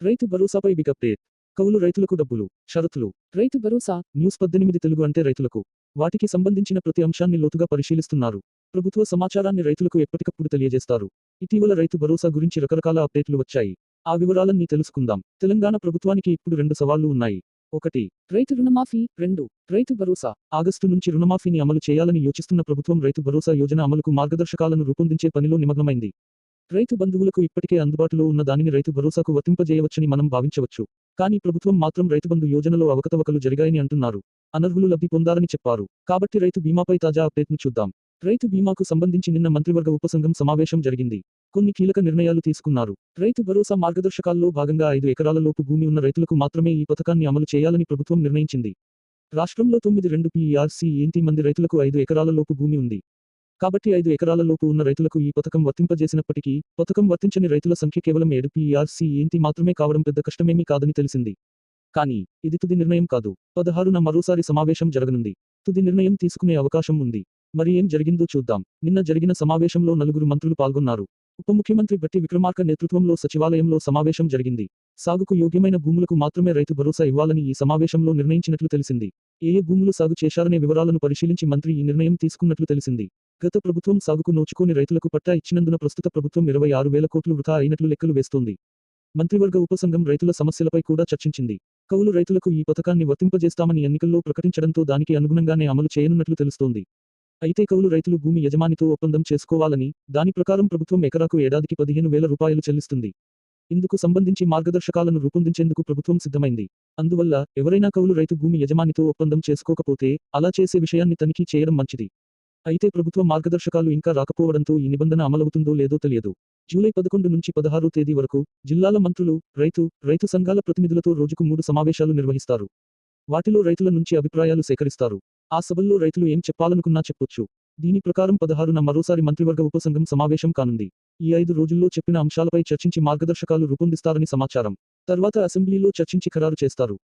రైతు భరోసాపై big update. కౌలు రైతులకు డబ్బులు షరతులు. రైతు భరోసా? న్యూస్ పద్దెనిమిది తెలుగు అంటే రైతులకు. వాటికి సంబంధించిన ప్రతి అంశాన్ని లోతుగా పరిశీలిస్తున్నారు. ప్రభుత్వ సమాచారాన్ని రైతులకు ఎప్పటికప్పుడు తెలియజేస్తారు. ఇటీవల రైతు భరోసా గురించి రకరకాల అప్డేట్లు వచ్చాయి. ఆ వివరాలన్నీ తెలుసుకుందాం. తెలంగాణ ప్రభుత్వానికి ఇప్పుడు రెండు సవాళ్ళు ఉన్నాయి. ఒకటి రైతు రుణమాఫీ. రెండు రైతు భరోసా. ఆగస్టు నుంచి రుణమాఫీని అమలు చేయాలని యోచిస్తున్న ప్రభుత్వం రైతు భరోసా యోజన అమలుకు మార్గదర్శకాలను రూపొందించే పనిలో నిమగ్నమైంది. రైతు బంధువులకు ఇప్పటికే అందుబాటులో ఉన్న దానిని రైతు భరోసాకు వర్తింపజేయవచ్చని మనం భావించవచ్చు. కానీ ప్రభుత్వం మాత్రం రైతు బంధు యోజనలో అవకతవకలు జరిగాయని అంటున్నారు. అనర్హులు లబ్ధి పొందారని చెప్పారు. కాబట్టి రైతు బీమాపై తాజా అప్డేట్ను చూద్దాం. రైతు బీమాకు సంబంధించి నిన్న మంత్రివర్గ ఉపసంఘం సమావేశం జరిగింది. కొన్ని కీలక నిర్ణయాలు తీసుకున్నారు. రైతు భరోసా మార్గదర్శకాల్లో భాగంగా ఐదు ఎకరాల లోపు భూమి ఉన్న రైతులకు మాత్రమే ఈ పథకాన్ని అమలు చేయాలని ప్రభుత్వం నిర్ణయించింది. రాష్ట్రంలో తొమ్మిది రెండు పీఈఆర్సీ ఏంటి మంది రైతులకు ఐదు ఎకరాల లోపు భూమి ఉంది. కాబట్టి ఐదు ఎకరాల లోపు ఉన్న రైతులకు ఈ పథకం వర్తింపజేసినప్పటికీ పథకం వర్తించని రైతుల సంఖ్య కేవలం ఏడు ఏంటి మాత్రమే కావడం పెద్ద కష్టమేమీ కాదని తెలిసింది. కానీ ఇది తుది నిర్ణయం కాదు. పదహారున మరోసారి సమావేశం జరగనుంది. తుది నిర్ణయం తీసుకునే అవకాశం ఉంది. మరి ఏం జరిగిందో చూద్దాం. నిన్న జరిగిన సమావేశంలో నలుగురు మంత్రులు పాల్గొన్నారు. ఉప ముఖ్యమంత్రి బట్టి విక్రమార్క నేతృత్వంలో సచివాలయంలో సమావేశం జరిగింది. సాగుకు యోగ్యమైన భూములకు మాత్రమే రైతు భరోసా ఇవ్వాలని ఈ సమావేశంలో నిర్ణయించినట్లు తెలిసింది. ఏ ఏ భూములు సాగు చేశారనే వివరాలను పరిశీలించి మంత్రి ఈ నిర్ణయం తీసుకున్నట్లు తెలిసింది. గత ప్రభుత్వం సాగుకు నోచుకోని రైతులకు పట్టా ఇచ్చినందున ప్రస్తుత ప్రభుత్వం ఇరవై ఆరు వేల కోట్లు వృధా అయినట్లు లెక్కలు వేస్తోంది. మంత్రివర్గ ఉపసంఘం రైతుల సమస్యలపై కూడా చర్చించింది. కౌలు రైతులకు ఈ పథకాన్ని వర్తింపజేస్తామని ఎన్నికల్లో ప్రకటించడంతో దానికి అనుగుణంగానే అమలు చేయనున్నట్లు తెలుస్తోంది. అయితే కౌలు రైతులు భూమి యజమానితో ఒప్పందం చేసుకోవాలని దాని ప్రకారం ప్రభుత్వం ఎకరాకు ఏడాదికి పదిహేను వేల రూపాయలు చెల్లిస్తుంది. ఇందుకు సంబంధించి మార్గదర్శకాలను రూపొందించేందుకు ప్రభుత్వం సిద్ధమైంది. అందువల్ల ఎవరైనా కౌలు రైతు భూమి యజమానితో ఒప్పందం చేసుకోకపోతే అలా చేసే విషయాన్ని తనిఖీ చేయడం మంచిది. అయితే ప్రభుత్వ మార్గదర్శకాలు ఇంకా రాకపోవడంతో ఈ నిబంధన అమలవుతుందో లేదో తెలియదు. జూలై పదకొండు నుంచి పదహారు తేదీ వరకు జిల్లాల మంత్రులు రైతు రైతు సంఘాల ప్రతినిధులతో రోజుకు మూడు సమావేశాలు నిర్వహిస్తారు. వాటిలో రైతుల నుంచి అభిప్రాయాలు సేకరిస్తారు. ఆ సభల్లో రైతులు ఏం చెప్పాలనుకున్నా చెప్పొచ్చు. దీని ప్రకారం పదహారున మరోసారి మంత్రివర్గ ఉపసంఘం సమావేశం కానుంది. ఈ ఐదు రోజుల్లో చెప్పిన అంశాలపై చర్చించి మార్గదర్శకాలు రూపొందిస్తారని సమాచారం. తర్వాత అసెంబ్లీలో చర్చించి ఖరారు చేస్తారు.